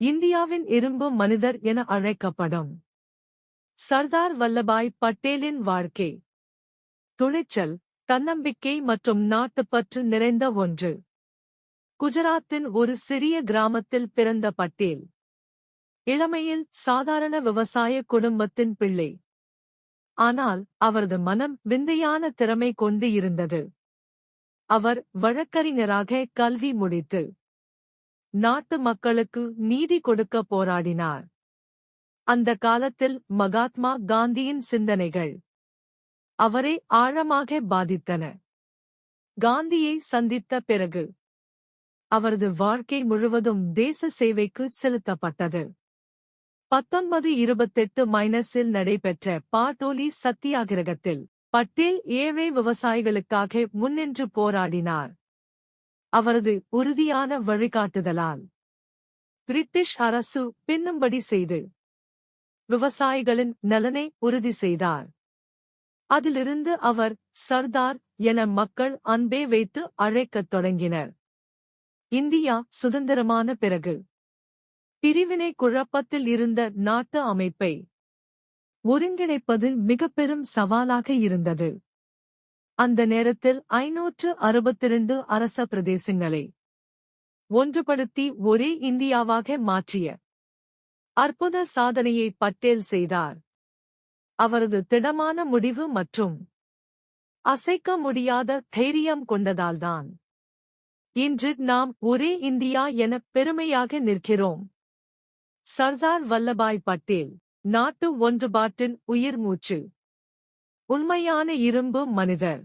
இந்தியாவின் இரும்பு மனிதர் என அழைக்கப்படும். சர்தார் வல்லபாய் பட்டேலின் வாழ்க்கை. துணிச்சல் தன்னம்பிக்கை மற்றும் நாட்டுப்பற்று நிறைந்த ஒன்று. குஜராத்தின் ஒரு சிறிய கிராமத்தில் பிறந்த பட்டேல். இளமையில் சாதாரண விவசாய குடும்பத்தின் பிள்ளை. ஆனால் அவரது மனம் விந்தையான திறமை கொண்டு இருந்தது. அவர் வழக்கறிஞராக கல்வி முடித்து நாட்டு மக்களுக்கு நீதி கொடுக்க போராடினார். அந்த காலத்தில் மகாத்மா காந்தியின் சிந்தனைகள் அவரை ஆழமாக பாதித்தன. காந்தியை சந்தித்த பிறகு அவரது வாழ்க்கை முழுவதும் தேச சேவைக்கு செலுத்தப்பட்டது. பத்தொன்பது இருபத்தெட்டு மைனஸில் நடைபெற்ற பாட்டோலி சத்தியாகிரகத்தில் பட்டேல் ஏழை விவசாயிகளுக்காக முன்னின்று போராடினார். அவரது உறுதியான வழிகாட்டுதலால். பிரிட்டிஷ் அரசு பின்னும்படி செய்து விவசாயிகளின் நலனை உறுதி செய்தார். அதிலிருந்து அவர் சர்தார் என மக்கள் அன்பே வைத்து அழைக்கத் தொடங்கினர். இந்தியா சுதந்திரமான பிறகு பிரிவினை குழப்பத்தில் இருந்த நாட்டு அமைப்பை ஒருங்கிணைப்பது மிக பெரும் சவாலாக இருந்தது. அந்த நேரத்தில் ஐநூற்று அறுபத்திரண்டு அரச பிரதேசங்களை ஒன்றுபடுத்தி ஒரே இந்தியாவாக மாற்றிய அற்புத சாதனையை பட்டேல் செய்தார். அவரது திடமான முடிவு மற்றும் அசைக்க முடியாத தைரியம் கொண்டதால்தான். இன்று நாம் ஒரே இந்தியா என பெருமையாக நிற்கிறோம். சர்தார் வல்லபாய் பட்டேல் நாட்டு ஒன்றுபாட்டின் உயிர் மூச்சு உண்மையான இரும்பு மனிதர்.